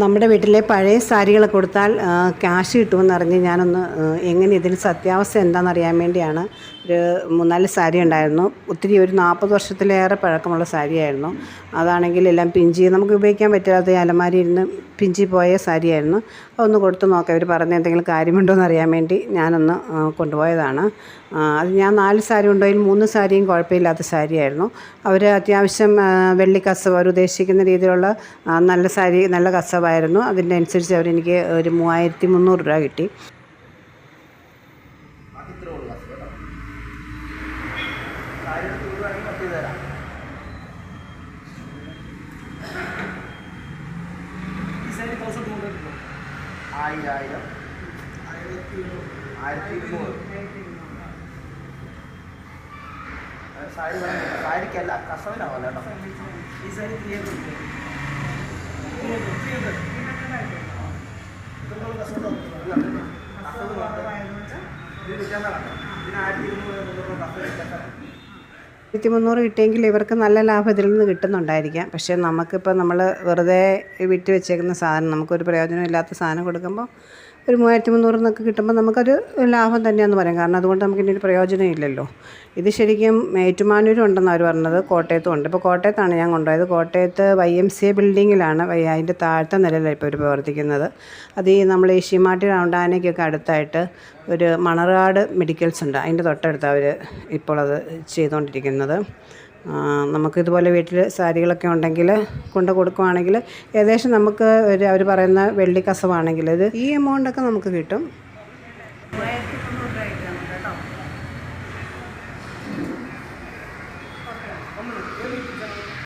നമ്മുടെ വീട്ടിലെ പഴയ സാരികൾ കൊടുത്താൽ ക്യാഷ് കിട്ടുമെന്ന് അറിഞ്ഞ് ഞാനൊന്ന് എങ്ങനെ ഇതിന് സത്യാവസ്ഥ എന്താണെന്ന് അറിയാൻ വേണ്ടിയാണ് ഒരു മൂന്നാൽ സാരി ഉണ്ടായിരുന്നു. ഒത്തിരി ഒരു നാൽപ്പത് വർഷത്തിലേറെ പഴക്കമുള്ള സാരിയായിരുന്നു. അതാണെങ്കിൽ എല്ലാം പിഞ്ചി നമുക്ക് ഉപയോഗിക്കാൻ പറ്റാത്ത ഈ അലമാരി ഇരുന്ന് പിഞ്ചി പോയ സാരിയായിരുന്നു. അതൊന്ന് കൊടുത്ത് നോക്കാം ഇവർ പറഞ്ഞ എന്തെങ്കിലും കാര്യമുണ്ടോ എന്ന് അറിയാൻ വേണ്ടി ഞാനൊന്ന് കൊണ്ടുപോയതാണ്. അത് ഞാൻ നാല് സാരി ഉണ്ടോയിൽ മൂന്ന് സാരിയും കുഴപ്പമില്ലാത്ത സാരിയായിരുന്നു. അവർ അത്യാവശ്യം വെള്ളി കസവ് അവർ ഉദ്ദേശിക്കുന്ന രീതിയിലുള്ള നല്ല സാരി നല്ല കസവായിരുന്നു അതിന്റെ അനുസരിച്ച് അവരെനിക്ക് ഒരു മൂവായിരത്തി മുന്നൂറ് രൂപ കിട്ടി. ആയിരം. ആയിരം ആയിരത്തി ഇരുന്നൂറ് സാരിക്കല്ല കസവനാവല്ലോ ഈ സാരി ഹൺഡ്രഡ് ഇതിന് ആയിരത്തി ഇരുന്നൂറ് മുന്നൂറ് വ്യത്യാസം ആയിരത്തി മുന്നൂറ് കിട്ടിയെങ്കിൽ ഇവർക്ക് നല്ല ലാഭം ഇതിൽ നിന്ന് കിട്ടുന്നുണ്ടായിരിക്കാം. പക്ഷേ നമുക്കിപ്പോൾ നമ്മൾ വെറുതെ വിറ്റ് വെച്ചേക്കുന്ന സാധനം നമുക്കൊരു പ്രയോജനമില്ലാത്ത സാധനം കൊടുക്കുമ്പോൾ ഒരു മൂവായിരത്തി മുന്നൂറ് എന്നൊക്കെ കിട്ടുമ്പോൾ നമുക്കൊരു ലാഭം തന്നെയാണെന്ന് പറയാം. കാരണം അതുകൊണ്ട് നമുക്ക് ഇനി ഒരു പ്രയോജനം ഇല്ലല്ലോ ഇത് ശരിക്കും ഏറ്റുമാനൂരും ഉണ്ടെന്ന് അവർ പറഞ്ഞത്. കോട്ടയത്തും ഉണ്ട്. ഇപ്പോൾ കോട്ടയത്താണ് ഞാൻ കൊണ്ടുപോയത്. കോട്ടയത്ത് വൈ എം സി എ ബിൽഡിങ്ങിലാണ് അതിന്റെ താഴ്ത്ത നിലയിലാണ് ഇപ്പോൾ ഇവർ പ്രവർത്തിക്കുന്നത്. അത് ഈ നമ്മൾ ഈ ഷിമാട്ടി റൗണ്ടാനയ്ക്കൊക്കെ അടുത്തായിട്ട് ഒരു മണർകാട് മെഡിക്കൽസ് ഉണ്ട്. അതിന്റെ തൊട്ടടുത്ത് അവർ ഇപ്പോൾ അത് ചെയ്തുകൊണ്ടിരിക്കുന്നത്. ആ, നമുക്കിതുപോലെ വീട്ടിൽ സാരികളൊക്കെ ഉണ്ടെങ്കിൽ കൊണ്ട് കൊടുക്കുവാണെങ്കിൽ ഏകദേശം നമുക്ക് ഒരു അവർ പറയുന്ന വെള്ളി കസവാണെങ്കിൽ ഇത് ഈ എമൗണ്ടൊക്കെ നമുക്ക് കിട്ടും.